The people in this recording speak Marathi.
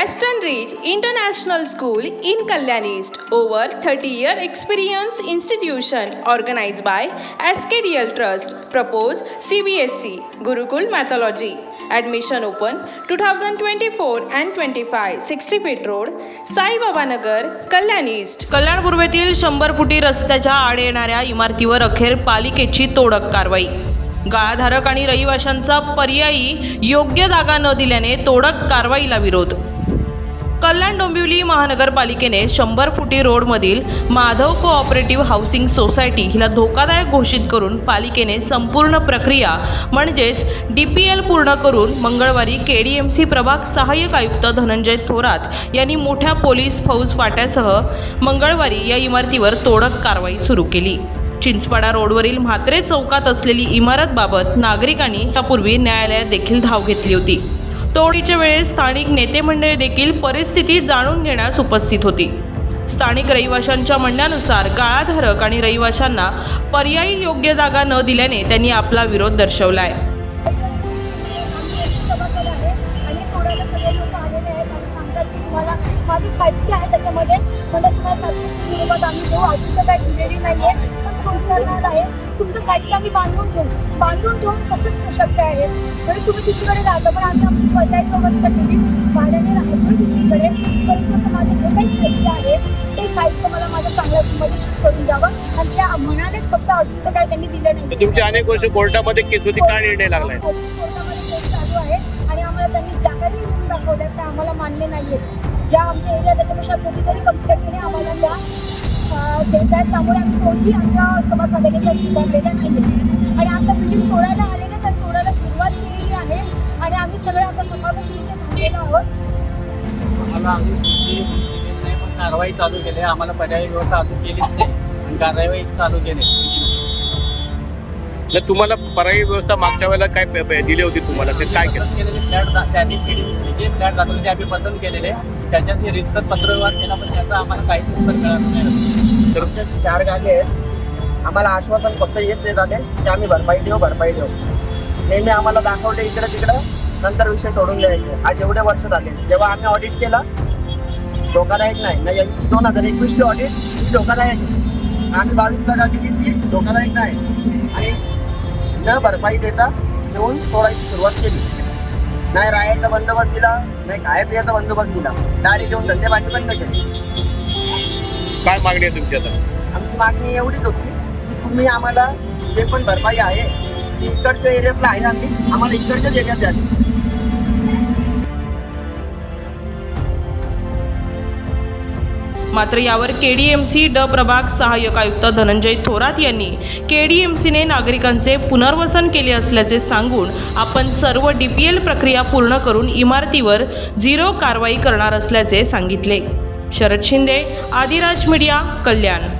Western Ridge International School in Kalyan East. Over 30 year experience institution organized by SKDL Trust. Propose CBSC Gurukul Mythology. Admission open 2024 and 25 60 feet road Sai Baba Nagar Kalyan East. कल्याण पूर्वेतील शंभर फुटी रस्त्याच्या आड येणाऱ्या इमारतीवर अखेर पालिकेची तोडक कारवाई गाळाधारक आणि रहिवाशांचा पर्यायी योग्य जागा न दिल्याने तोडक कारवाईला विरोध कल्याण डोंबिवली महानगरपालिकेने शंभर फुटी रोडमधील माधव कोऑपरेटिव्ह हाऊसिंग सोसायटी हिला धोकादायक घोषित करून पालिकेने संपूर्ण प्रक्रिया म्हणजेच डी पी एल पूर्ण करून मंगळवारी के डी एम सी प्रभाग सहाय्यक आयुक्त धनंजय थोरात यांनी मोठ्या पोलीस फौज फाट्यासह मंगळवारी या इमारतीवर तोडक कारवाई सुरू केली. चिंचपाडा रोडवरील म्हात्रे चौकात असलेली इमारतबाबत नागरिकांनी त्यापूर्वी न्यायालयात देखील धाव घेतली होती. तोडीच्या वेळेस स्थानिक नेते मंडळी देखील परिस्थिती जाणून घेण्यास उपस्थित होती. स्थानिक रहिवाशांच्या म्हणण्यानुसार गाळाधारक आणि रहिवाशांना पर्यायी योग्य जागा न दिल्याने त्यांनी आपला विरोध दर्शवलाय. आहे आणि साहित्य आहे त्याच्यामध्ये म्हणजे तुम्हाला तात्पुरत्या आम्ही देऊ अजून तर काही दिलेली नाही आहे पण सोमवार दिवस आहे तुमचं साहित्य आम्ही बांधून ठेवू. बांधून ठेवून कसंच शक्य आहे? म्हणजे तुम्ही दुसरीकडे राहता पण आम्ही पर्यायी व्यवस्था केली भाड्याने राहायचो दुसरीकडे. परंतु आता माझं जे काही साहित्य आहे ते साहित्य मला माझ्या चांगल्या मजेशीर करून द्यावं. आणि त्या म्हणाले फक्त अजून तर काही त्यांनी दिलं नाही. तुमची अनेक वर्ष कोर्टामध्ये केस होती काय निर्णय लागलाय कोर्टामध्ये केस चालू आहे आणि आम्हाला त्यांनी ज्या काही दाखवल्या त्या आम्हाला मान्य नाही आहेत ज्या आमच्या एरिया त्याच्यापेक्षा कधीतरी आहेत त्यामुळे आम्ही कोणती आमच्या सभासदांनी त्या स्वीकारलेल्या नाही आहेत आणि आता बिल्डिंग तोडायला आलेले तर तोडायला सुरुवात केलेली आहे. आणि आम्ही सगळे आता सकाळपासून इथे थांबलेलो आहोत. कारवाई चालू केली. आहे. आम्हाला पर्यायी व्यवस्था अजून केलीच नाही. आणि कारवाई चालू केली. तर तुम्हाला पर्यायी व्यवस्था मागच्या वेळेला काय दिली होती तुम्हाला? ते काय केलेले फ्लॅट त्यांनी जे फ्लॅट दाखवले ते आम्ही पसंत केलेले. त्याच्यात रितसर पत्रव्यवहार केला पण त्याचा आम्हाला काहीच उत्तर मिळालं नाही. तर चार गाले आहेत. आम्हाला आश्वासन फक्त हेच देत आले की आम्ही भरपाई देऊ भरपाई देऊ. नेहमी आम्हाला दाखवले इकडं तिकडं नंतर विषय सोडून द्यायचे. आज एवढे वर्ष झाले. जेव्हा आम्ही ऑडिट केलं धोकादायक नाही. ना यांची दोन हजार एकवीसची ऑडिट ही धोकादायक. आम्ही बावीसला ऑडिट ती धोकादायक नाही. आणि न भरपाई देता येऊन सोडायची सुरुवात केली. नाही राहायचा बंदोबस्त दिला नाही खाया पियाचा बंदोबस्त दिला. डायरेक्ट येऊन धंदेबाजी बंद केली. काय मागणी आहे तुमची आता? आमची मागणी एवढीच होती की तुम्ही आम्हाला जे पण भरपाई आहे ती इकडच्या एरियातला आहे आम्ही. आम्हाला इकडच्याच एरियात द्यावी मात्र यावर के डी एम सी ड प्रभाग सहाय्यक आयुक्त धनंजय थोरात यांनी के डी एम सीने नागरिकांचे पुनर्वसन केले असल्याचे सांगून आपण सर्व डी पी एल प्रक्रिया पूर्ण करून इमारतीवर झिरो कारवाई करणार असल्याचे सांगितले. शरद शिंदे आदिराज मीडिया कल्याण.